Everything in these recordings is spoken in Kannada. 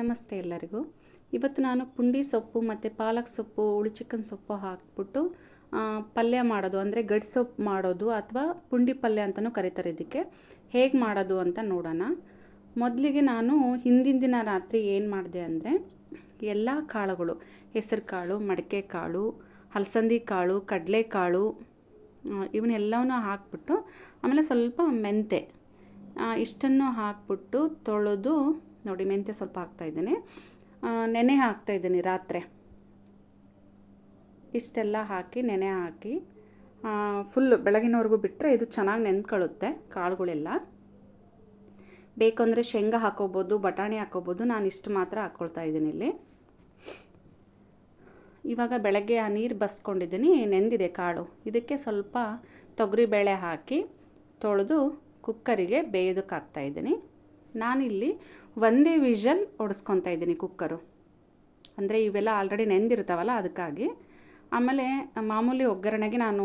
ನಮಸ್ತೆ ಎಲ್ಲರಿಗೂ. ಇವತ್ತು ನಾನು ಪುಂಡಿ ಸೊಪ್ಪು ಮತ್ತು ಪಾಲಕ್ ಸೊಪ್ಪು, ಹುಳಿ ಚಿಕನ್ ಸೊಪ್ಪು ಹಾಕ್ಬಿಟ್ಟು ಪಲ್ಯ ಮಾಡೋದು, ಅಂದರೆ ಗಡ್ ಸೊಪ್ಪು ಮಾಡೋದು ಅಥವಾ ಪುಂಡಿ ಪಲ್ಯ ಅಂತಲೂ ಕರೀತಾರೆ ಇದಕ್ಕೆ. ಹೇಗೆ ಮಾಡೋದು ಅಂತ ನೋಡೋಣ. ಮೊದಲಿಗೆ ನಾನು ಹಿಂದಿನ ದಿನ ರಾತ್ರಿ ಏನು ಮಾಡಿದೆ ಅಂದರೆ, ಎಲ್ಲ ಕಾಳುಗಳು, ಹೆಸರು ಕಾಳು, ಮಡಿಕೆ ಕಾಳು, ಹಲಸಂದಿ ಕಾಳು ಕಡಲೆಕಾಳು ಇವನ್ನೆಲ್ಲವನ್ನೂ ಹಾಕ್ಬಿಟ್ಟು, ಆಮೇಲೆ ಸ್ವಲ್ಪ ಮೆಂತೆ ಇಷ್ಟನ್ನು ಹಾಕ್ಬಿಟ್ಟು ತೊಳೆದು ನೋಡಿ ಮೆಂತ್ಯ ಸ್ವಲ್ಪ ಹಾಕ್ತಾಯಿದ್ದೀನಿ ನೆನೆ ಹಾಕ್ತಾಯಿದ್ದೀನಿ ರಾತ್ರಿ. ಇಷ್ಟೆಲ್ಲ ಹಾಕಿ, ನೆನೆ ಹಾಕಿ ಫುಲ್ ಬೆಳಗಿನವರೆಗೂ ಬಿಟ್ಟರೆ ಇದು ಚೆನ್ನಾಗಿ ನೆನ್ಕೊಳ್ಳುತ್ತೆ ಕಾಳುಗಳೆಲ್ಲ. ಬೇಕು ಶೇಂಗಾ ಹಾಕೋಬೋದು, ಬಟಾಣಿ ಹಾಕೋಬೋದು, ನಾನು ಇಷ್ಟು ಮಾತ್ರ ಹಾಕ್ಕೊಳ್ತಾ ಇದ್ದೀನಿ ಇಲ್ಲಿ. ಇವಾಗ ಬೆಳಗ್ಗೆ ಆ ನೀರು ಬಸ್ಕೊಂಡಿದ್ದೀನಿ, ನೆಂದಿದೆ ಕಾಳು. ಇದಕ್ಕೆ ಸ್ವಲ್ಪ ತೊಗರಿಬೇಳೆ ಹಾಕಿ, ತೊಳೆದು ಕುಕ್ಕರಿಗೆ ಬೇಯೋದಕ್ಕೆ ಹಾಕ್ತಾಯಿದ್ದೀನಿ ನಾನಿಲ್ಲಿ ಒಂದೇ ವಿಷಲ್ ಹೊಡೆಸ್ಕೊತಾ ಇದ್ದೀನಿ ಕುಕ್ಕರು. ಅಂದರೆ ಇವೆಲ್ಲ ಆಲ್ರೆಡಿ ನೆಂದಿರ್ತಾವಲ್ಲ ಅದಕ್ಕಾಗಿ. ಆಮೇಲೆ ಮಾಮೂಲಿ ಒಗ್ಗರಣೆಗೆ ನಾನು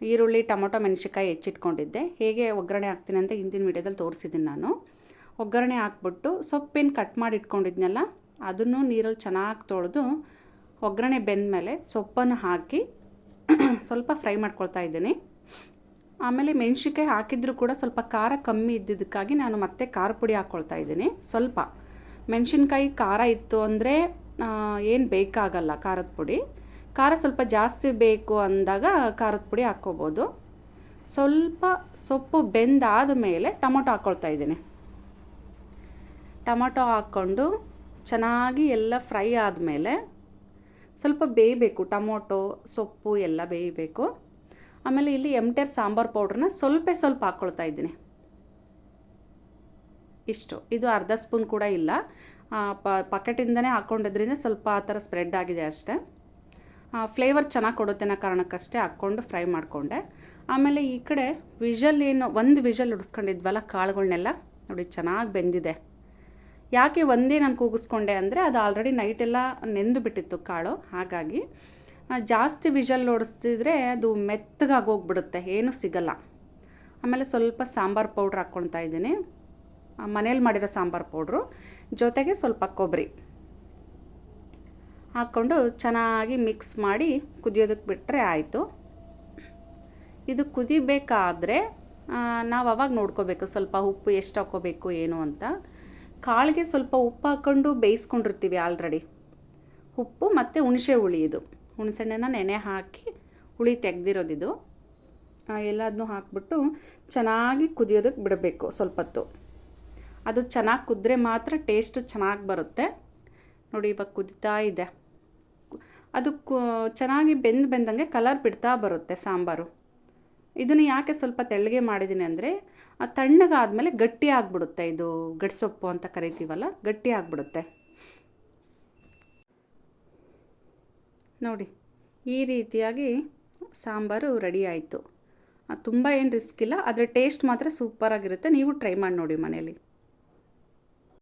ಈರುಳ್ಳಿ, ಟೊಮೊಟೊ, ಮೆಣಸಿನ್ಕಾಯಿ ಹೆಚ್ಚಿಟ್ಕೊಂಡಿದ್ದೆ. ಹೇಗೆ ಒಗ್ಗರಣೆ ಹಾಕ್ತೀನಿ ಅಂತ ಹಿಂದಿನ ವೀಡಿಯೋದಲ್ಲಿ ತೋರಿಸಿದ್ದೀನಿ ನಾನು. ಒಗ್ಗರಣೆ ಹಾಕ್ಬಿಟ್ಟು ಸೊಪ್ಪಿನ ಕಟ್ ಮಾಡಿ ಇಟ್ಕೊಂಡಿದ್ನಲ್ಲ, ಅದನ್ನು ನೀರಲ್ಲಿ ಚೆನ್ನಾಗಿ ತೊಳೆದು ಒಗ್ಗರಣೆ ಬೆಂದಮೇಲೆ ಸೊಪ್ಪನ್ನು ಹಾಕಿ ಸ್ವಲ್ಪ ಫ್ರೈ ಮಾಡ್ಕೊಳ್ತಾ ಇದ್ದೀನಿ. ಆಮೇಲೆ ಮೆಣಸಿನ್ಕಾಯಿ ಹಾಕಿದರೂ ಕೂಡ ಸ್ವಲ್ಪ ಖಾರ ಕಮ್ಮಿ ಇದ್ದಿದ್ದಕ್ಕಾಗಿ ನಾನು ಮತ್ತೆ ಖಾರ ಪುಡಿ ಹಾಕ್ಕೊಳ್ತಾ ಇದ್ದೀನಿ. ಸ್ವಲ್ಪ ಮೆಣಸಿನ್ಕಾಯಿ ಖಾರ ಇತ್ತು ಅಂದರೆ ಏನು ಬೇಕಾಗಲ್ಲ ಖಾರದ ಪುಡಿ. ಖಾರ ಸ್ವಲ್ಪ ಜಾಸ್ತಿ ಬೇಕು ಅಂದಾಗ ಖಾರದ ಪುಡಿ ಹಾಕ್ಕೋಬೋದು. ಸ್ವಲ್ಪ ಸೊಪ್ಪು ಬೆಂದಾದ ಮೇಲೆ ಟೊಮೊಟೊ ಹಾಕ್ಕೊಳ್ತಾ ಇದ್ದೀನಿ. ಟೊಮೊಟೊ ಹಾಕ್ಕೊಂಡು ಚೆನ್ನಾಗಿ ಎಲ್ಲ ಫ್ರೈ ಆದಮೇಲೆ ಸ್ವಲ್ಪ ಬೇಯಬೇಕು. ಟೊಮೊಟೊ, ಸೊಪ್ಪು ಎಲ್ಲ ಬೇಯಬೇಕು. ಆಮೇಲೆ ಇಲ್ಲಿ ಎಮ್ಟೆರ್ ಸಾಂಬಾರು ಪೌಡ್ರನ್ನ ಸ್ವಲ್ಪ ಸ್ವಲ್ಪ ಹಾಕ್ಕೊಳ್ತಾ ಇದ್ದೀನಿ. ಇಷ್ಟು. ಇದು ಅರ್ಧ ಸ್ಪೂನ್ ಕೂಡ ಇಲ್ಲ. ಪಕೆಟಿಂದನೇ ಹಾಕ್ಕೊಂಡಿದ್ರಿಂದ ಸ್ವಲ್ಪ ಆ ಥರ ಸ್ಪ್ರೆಡ್ ಆಗಿದೆ ಅಷ್ಟೇ. ಫ್ಲೇವರ್ ಚೆನ್ನಾಗಿ ಕೊಡುತ್ತೆ ಅನ್ನೋ ಕಾರಣಕ್ಕಷ್ಟೇ ಹಾಕ್ಕೊಂಡು ಫ್ರೈ ಮಾಡಿಕೊಂಡೆ. ಆಮೇಲೆ ಈ ಕಡೆ ವಿಷಲ್ ಏನು, ಒಂದು ವಿಷಲ್ ಉಡಿಸ್ಕೊಂಡಿದ್ವಲ್ಲ ಕಾಳುಗಳನ್ನೆಲ್ಲ ನೋಡಿ, ಚೆನ್ನಾಗಿ ಬೆಂದಿದೆ. ಯಾಕೆ ಒಂದೇ ನಾನು ಕೂಗಿಸ್ಕೊಂಡೆ ಅಂದರೆ ಅದು ಆಲ್ರೆಡಿ ನೈಟೆಲ್ಲ ನೆಂದು ಬಿಟ್ಟಿತ್ತು ಕಾಳು. ಹಾಗಾಗಿ ಜಾಸ್ತಿ ವಿಷಲ್ ಓಡಿಸ್ತಿದ್ರೆ ಅದು ಮೆತ್ತಗಾಗಿ ಹೋಗ್ಬಿಡುತ್ತೆ, ಏನೂ ಸಿಗಲ್ಲ. ಆಮೇಲೆ ಸ್ವಲ್ಪ ಸಾಂಬಾರು ಪೌಡ್ರ್ ಹಾಕ್ಕೊಳ್ತಾ ಇದ್ದೀನಿ. ಮನೇಲಿ ಮಾಡಿರೋ ಸಾಂಬಾರು ಪೌಡ್ರು. ಜೊತೆಗೆ ಸ್ವಲ್ಪ ಕೊಬ್ಬರಿ. ಹಾಕ್ಕೊಂಡು ಚೆನ್ನಾಗಿ ಮಿಕ್ಸ್ ಮಾಡಿ ಕುದಿಯೋದಕ್ಕೆ ಬಿಟ್ಟರೆ ಆಯಿತು. ಇದು ಕುದಿಬೇಕಾದ್ರೆ ನಾವು ಅವಾಗ ನೋಡ್ಕೋಬೇಕು ಸ್ವಲ್ಪ ಉಪ್ಪು ಎಷ್ಟು ಹಾಕೋಬೇಕು ಏನು ಅಂತ. ಕಾಳಿಗೆ ಸ್ವಲ್ಪ ಉಪ್ಪು ಹಾಕ್ಕೊಂಡು ಬೇಯಿಸ್ಕೊಂಡಿರ್ತೀವಿ ಆಲ್ರೆಡಿ. ಉಪ್ಪು ಮತ್ತು ಹುಣಸೆ ಹುಳಿ ಇದು. ಹುಣಸೆಹಣ್ಣನ್ನ ನೆನೆ ಹಾಕಿ ಹುಳಿ ತೆಗೆದಿರೋದಿದು. ಎಲ್ಲದನ್ನೂ ಹಾಕ್ಬಿಟ್ಟು ಚೆನ್ನಾಗಿ ಕುದಿಯೋದಕ್ಕೆ ಬಿಡಬೇಕು ಸ್ವಲ್ಪ ಹೊತ್ತು ಅದು ಚೆನ್ನಾಗಿ ಕುದ್ರೆ ಮಾತ್ರ ಟೇಸ್ಟು ಚೆನ್ನಾಗಿ ಬರುತ್ತೆ. ನೋಡಿ ಇವಾಗ ಕುದಿತಾ ಇದೆ. ಅದು ಚೆನ್ನಾಗಿ ಬೆಂದು ಬೆಂದಂಗೆ ಕಲರ್ ಬಿಡ್ತಾ ಬರುತ್ತೆ ಸಾಂಬಾರು. ಇದನ್ನು ಯಾಕೆ ಸ್ವಲ್ಪ ತೆಳ್ಳಗೆ ಮಾಡಿದ್ದೀನಿ ಅಂದರೆ ತಣ್ಣಗಾದಮೇಲೆ ಗಟ್ಟಿ ಆಗಿಬಿಡುತ್ತೆ ಇದು ಗಡ್ಸೊಪ್ಪು ಅಂತ ಕರಿತೀವಲ್ಲ, ಗಟ್ಟಿ ಆಗಿಬಿಡುತ್ತೆ. ನೋಡಿ, ಈ ರೀತಿಯಾಗಿ ಸಾಂಬಾರು ರೆಡಿ ಆಯಿತು. ತುಂಬ ಏನು ರಿಸ್ಕ್ ಇಲ್ಲ, ಆದರೆ ಟೇಸ್ಟ್ ಮಾತ್ರ ಸೂಪರಾಗಿರುತ್ತೆ ನೀವು ಟ್ರೈ ಮಾಡಿ ನೋಡಿ ಮನೇಲಿ